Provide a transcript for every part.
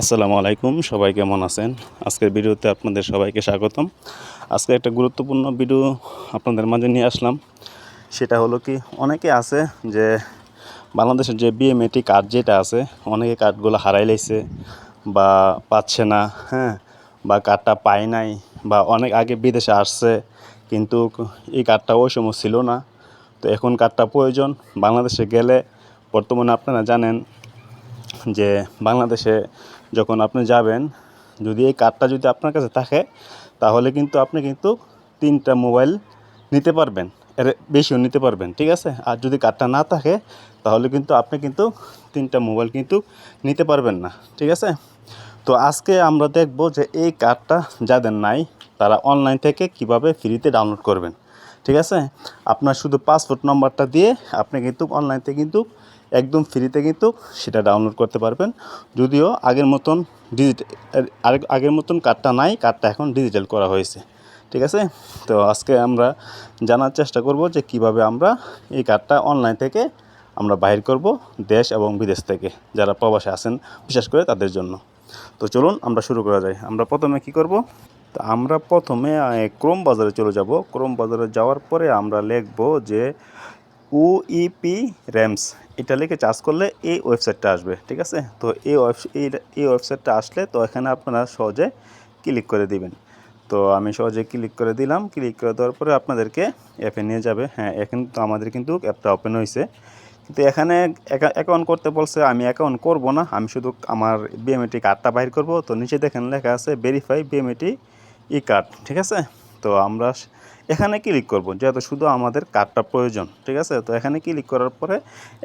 আসসালামু আলাইকুম, সবাই কেমন আছেন? আজকের ভিডিওতে আপনাদের সবাইকে স্বাগতম। আজকে একটা গুরুত্বপূর্ণ ভিডিও আপনাদের মাঝে নিয়ে আসলাম। সেটা হলো কি, অনেকে আছে যে বাংলাদেশের যে বিএমএটি কার্ড যেটা আছে, অনেকে কার্ডগুলো হারাই লাইছে বা পাচ্ছে না হ্যাঁ বা কার্ডটা পায় নাই বা অনেক আগে বিদেশে আসছে, কিন্তু এই কার্ডটা ওই সময় ছিল না। তো এখন কার্ডটা প্রয়োজন। বাংলাদেশে গেলে বর্তমানে আপনারা জানেন যে বাংলাদেশে যখন আপনি যাবেন, যদি এই কার্ডটা যদি আপনার কাছে থাকে, তাহলে কিন্তু আপনি কিন্তু তিনটা মোবাইল নিতে পারবেন। এর বেশিও নিতে পারবেন, ঠিক আছে? আর যদি কার্ডটা না থাকে, তাহলে কিন্তু আপনি কিন্তু তিনটা মোবাইল কিন্তু নিতে পারবেন না, ঠিক আছে? তো আজকে আমরা দেখব যে এই কার্ডটা যাদের নাই, তারা অনলাইন থেকে কীভাবে ফ্রিতে ডাউনলোড করবেন, ঠিক আছে? আপনার শুধু পাসপোর্ট নম্বরটা দিয়ে আপনি কিন্তু অনলাইনতে কিন্তু একদম ফ্রিতে কিন্তু সেটা ডাউনলোড করতে পারবেন। যদিও আগের মতন ডিজিটাল আগের মতন কার্ডটা নাই, কার্ডটা এখন ডিজিটাল করা হয়েছে। ঠিক আছে? তো আজকে আমরা জানার চেষ্টা করব যে কীভাবে আমরা এই কার্ডটা অনলাইন থেকে আমরা বাহির করব দেশ এবং বিদেশ থেকে, যারা প্রবাসে আছেন, বিশেষ করে তাদের জন্য। তো চলুন আমরা শুরু করা যায় আমরা প্রথমে কি করব? তো আমরা প্রথমে ক্রোম বাজারে চলে যাব। ক্রোম বাজারে যাওয়ার পরে আমরা লিখব যে ইউইপি র্যামস এটা লিখে চার্জ করলে এই ওয়েবসাইটটা আসবে, ঠিক আছে? তো এই এই- ওয়েবসাইটটা আসলে তো এখানে আপনারা সহজে ক্লিক করে দিবেন। তো আমি সহজে ক্লিক করে দিলাম ক্লিক করে দেওয়ার পরে আপনাদেরকে অ্যাপে নিয়ে যাবে। হ্যাঁ এখন তো আমাদের কিন্তু অ্যাপটা ওপেন হয়েছে কিন্তু এখানে অ্যাকাউন্ট করতে বলছে, আমি অ্যাকাউন্ট করব না, আমি শুধু আমার বিএমএটি কার্ডটা বাইর করব। তো নিচে দেখেন লেখা আছে ভেরিফাই বিএমএটি ই কার্ড ঠিক আছে? তো আমরা এখানে ক্লিক করব, যেহেতু শুধু আমাদের কার্ডটা প্রয়োজন, ঠিক আছে? তো এখানে ক্লিক করার পরে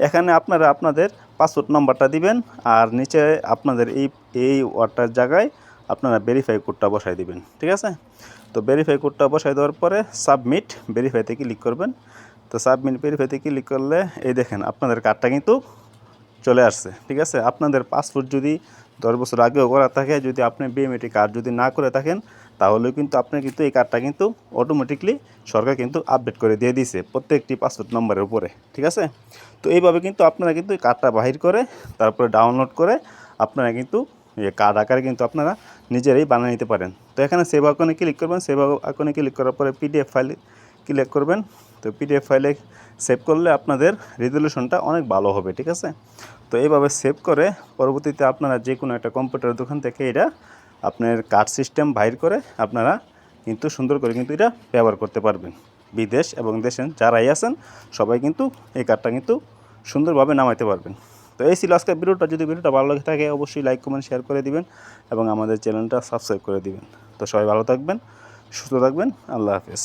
এখানে আপনারা আপনাদের পাসপোর্ট নাম্বারটা দিবেন আর নিচে আপনাদের এই এই ওয়ার্ডটার জায়গায় আপনারা ভেরিফাই কোডটা বসাই দিবেন, ঠিক আছে? তো ভেরিফাই কোডটা বসাই দেওয়ার পরে সাবমিট ভেরিফাইতে ক্লিক করবেন। তো সাবমিট ভেরিফাইতে ক্লিক করলে এই দেখেন আপনাদের কার্ডটা কিন্তু চলে আসছে, ঠিক আছে? আপনাদের পাসপোর্ট যদি দশ বছর আগেও করা থাকে, যদি আপনি বিএমএটি কার্ড যদি না করে থাকেন তাহলে কিন্তু আপনি কিন্তু এই কার্ডটা কিন্তু অটোমেটিকলি সরকার কিন্তু আপডেট করে দিয়ে দিয়েছে প্রত্যেকটি পাসপোর্ট নম্বরের উপরে, ঠিক আছে? তো এইভাবে কিন্তু আপনারা কিন্তু এই কার্ডটা বাহির করে, তারপরে ডাউনলোড করে আপনারা কিন্তু এই কার্ড আকারে কিন্তু আপনারা নিজেরাই বানিয়ে নিতে পারেন। তো এখানে সেভ আইকনে ক্লিক করবেন সেভ আইকনে ক্লিক করার পরে পিডিএফ ফাইল ক্লিক করবেন। তো পিডিএফ ফাইলে সেভ করলে আপনাদের রেজলিউশনটা অনেক ভালো হবে, ঠিক আছে? তো এইভাবে সেভ করে পরবর্তীতে আপনারা যে কোনো একটা কম্পিউটার দোকান থেকে এটা আপনার কার্ড সিস্টেম বাইর করে আপনারা কিন্তু সুন্দর করে কিন্তু এটা ব্যবহার করতে পারবেন। বিদেশ এবং দেশে যারাই আছেন, সবাই কিন্তু এই কার্ডটা কিন্তু সুন্দরভাবে নামাইতে পারবেন। তো এই ছিল আজকের ভিডিওটা। যদি ভিডিওটা ভালো লাগে থাকে, অবশ্যই লাইক কমেন্ট শেয়ার করে দিবেন এবং আমাদের চ্যানেলটা সাবস্ক্রাইব করে দিবেন। তো সবাই ভালো থাকবেন, সুস্থ থাকবেন। আল্লাহ হাফেজ।